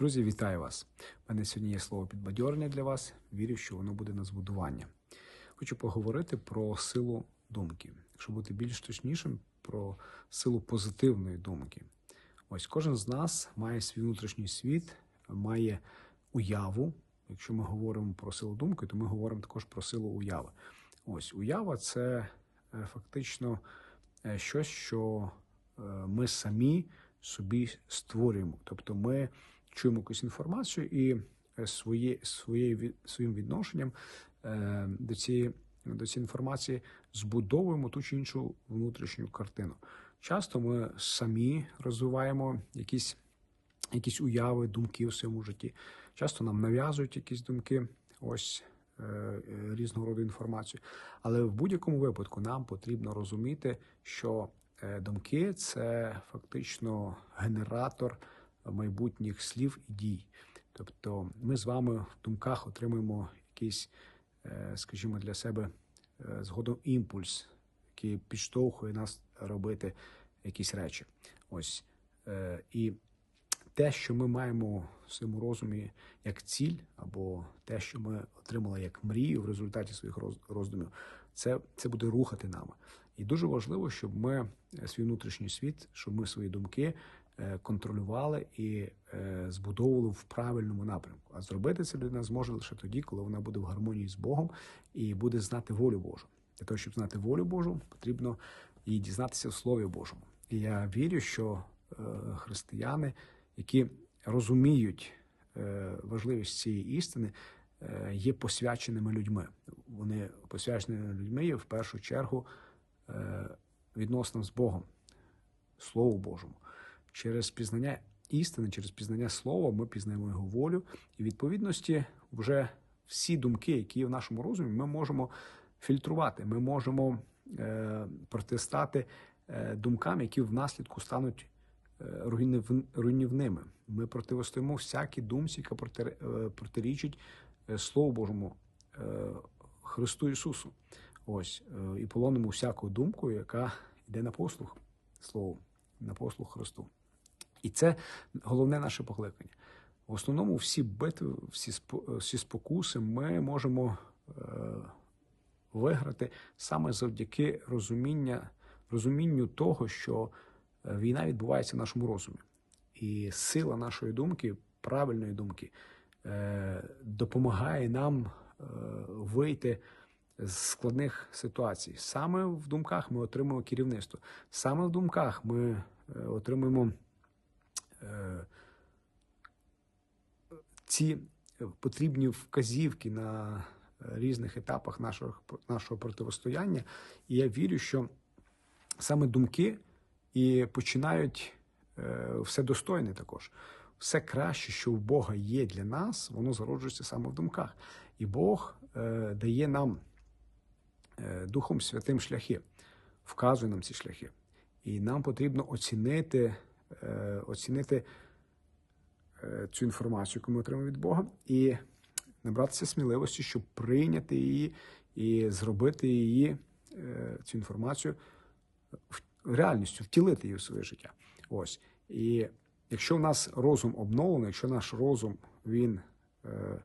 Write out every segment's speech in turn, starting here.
Друзі, вітаю вас! У мене сьогодні є слово підбадьорення для вас. Вірю, що воно буде на збудування. Хочу поговорити про силу думки, якщо бути більш точнішим, про силу позитивної думки. Ось кожен з нас має свій внутрішній світ, має уяву. Якщо ми говоримо про силу думки, то ми говоримо також про силу уяви. Ось уява це е, фактично е, щось, що е, ми самі собі створюємо. Тобто ми чуємо якусь інформацію і е, своє, своє, від- своїм відношенням е, до цієї, до цієї інформації збудовуємо ту чи іншу внутрішню картину. Часто ми самі розвиваємо якісь, якісь уяви, думки в своєму житті. Часто нам нав'язують якісь думки, ось е, е, різного роду інформацію. Але в будь-якому випадку нам потрібно розуміти, що е, думки це фактично генератор майбутніх слів і дій. Тобто ми з вами в думках отримуємо якийсь, е, скажімо, для себе е, згодом імпульс, який підштовхує нас робити якісь речі. Ось. Е, І те, що ми маємо в своєму розумі як ціль, або те, що ми отримали як мрію в результаті своїх роз- роздумів, це, це буде рухати нами. І дуже важливо, щоб ми свій внутрішній світ, щоб ми свої думки контролювали і е, збудовували в правильному напрямку. А зробити це людина зможе лише тоді, коли вона буде в гармонії з Богом і буде знати волю Божу. Для того, щоб знати волю Божу, потрібно її дізнатися в Слові Божому. І я вірю, що е, християни, які розуміють е, важливість цієї істини, е, є посвяченими людьми. Вони посвяченими людьми в першу чергу е, відносно з Богом, Слову Божому. Через пізнання істини, через пізнання слова, ми пізнаємо його волю, і відповідності вже всі думки, які є в нашому розумі, ми можемо фільтрувати, ми можемо е, протистати е, думкам, які внаслідку стануть е, руйнівними. Ми протистоїмо всякій думці, яка е, протирічить е, Слову Божому Христу Ісусу. Ось і полонимо всяку думку, яка йде на послух Слову, на послух Христу. І це головне наше покликання. В основному всі битви, всі, всі спокуси ми можемо е, виграти саме завдяки розуміння, розумінню того, що е, війна відбувається в нашому розумі. І сила нашої думки, правильної думки, е, допомагає нам е, вийти з складних ситуацій. Саме в думках ми отримуємо керівництво. Саме в думках ми е, отримуємо ці потрібні вказівки на різних етапах нашого, нашого протистояння. І я вірю, що саме думки і починають е, все достойне також. Все краще, що в Бога є для нас, воно зароджується саме в думках. І Бог е, дає нам е, Духом Святим шляхи, вказує нам ці шляхи. І нам потрібно оцінити, оцінити е, цю інформацію, яку ми отримуємо від Бога, і набратися сміливості, щоб прийняти її і зробити її, е, цю інформацію реальністю, втілити її в своє життя. Ось. І якщо в нас розум обновлений, якщо наш розум він е,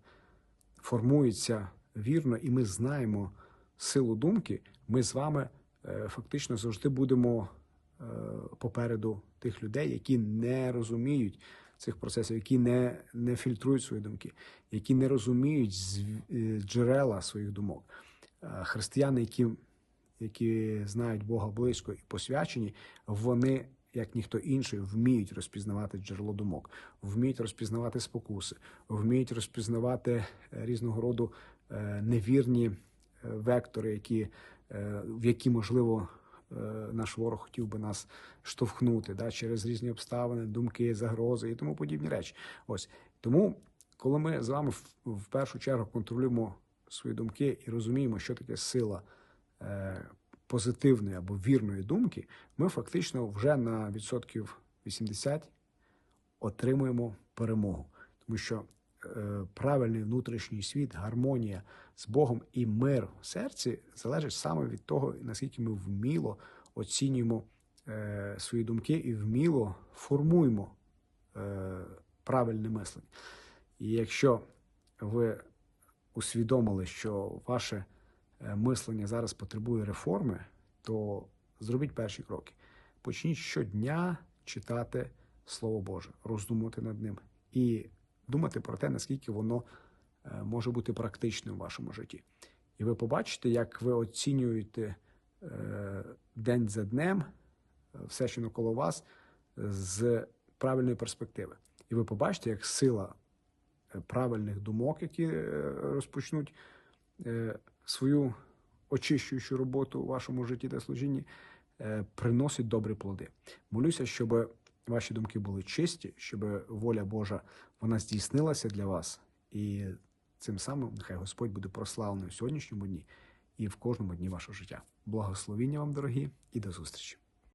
формується вірно, і ми знаємо силу думки, ми з вами е, фактично завжди будемо е, попереду тих людей, які не розуміють цих процесів, які не, не фільтрують свої думки, які не розуміють е, джерела своїх думок. Е, Християни, які, які знають Бога близько і посвячені, вони. Як ніхто інший вміють розпізнавати джерело думок, вміють розпізнавати спокуси, вміють розпізнавати е, різного роду е, невірні е, вектори, які, е, в які можливо е, наш ворог хотів би нас штовхнути да, через різні обставини, думки, загрози і тому подібні речі. Ось тому, коли ми з вами в, першу чергу контролюємо свої думки і розуміємо, що таке сила е, позитивної або вірної думки, ми фактично вже на відсотків 80 отримуємо перемогу, тому що е, правильний внутрішній світ, гармонія з Богом і мир в серці залежить саме від того, наскільки ми вміло оцінюємо е, свої думки і вміло формуємо е, правильне мислення. І якщо ви усвідомили, що ваше е, мислення зараз потребує реформи, то зробіть перші кроки. Почніть щодня читати Слово Боже, роздумувати над ним і думати про те, наскільки воно е, може бути практичним у вашому житті. І ви побачите, як ви оцінюєте е, день за днем е, все, що навколо вас, з правильної перспективи. І ви побачите, як сила правильних думок, які розпочнуть свою очищуючу роботу у вашому житті та служінні, приносить добрі плоди. Молюся, щоб ваші думки були чисті, щоб воля Божа вона здійснилася для вас, і цим самим нехай Господь буде прославлений у сьогоднішньому дні і в кожному дні вашого життя. Благословіння вам, дорогі, і до зустрічі!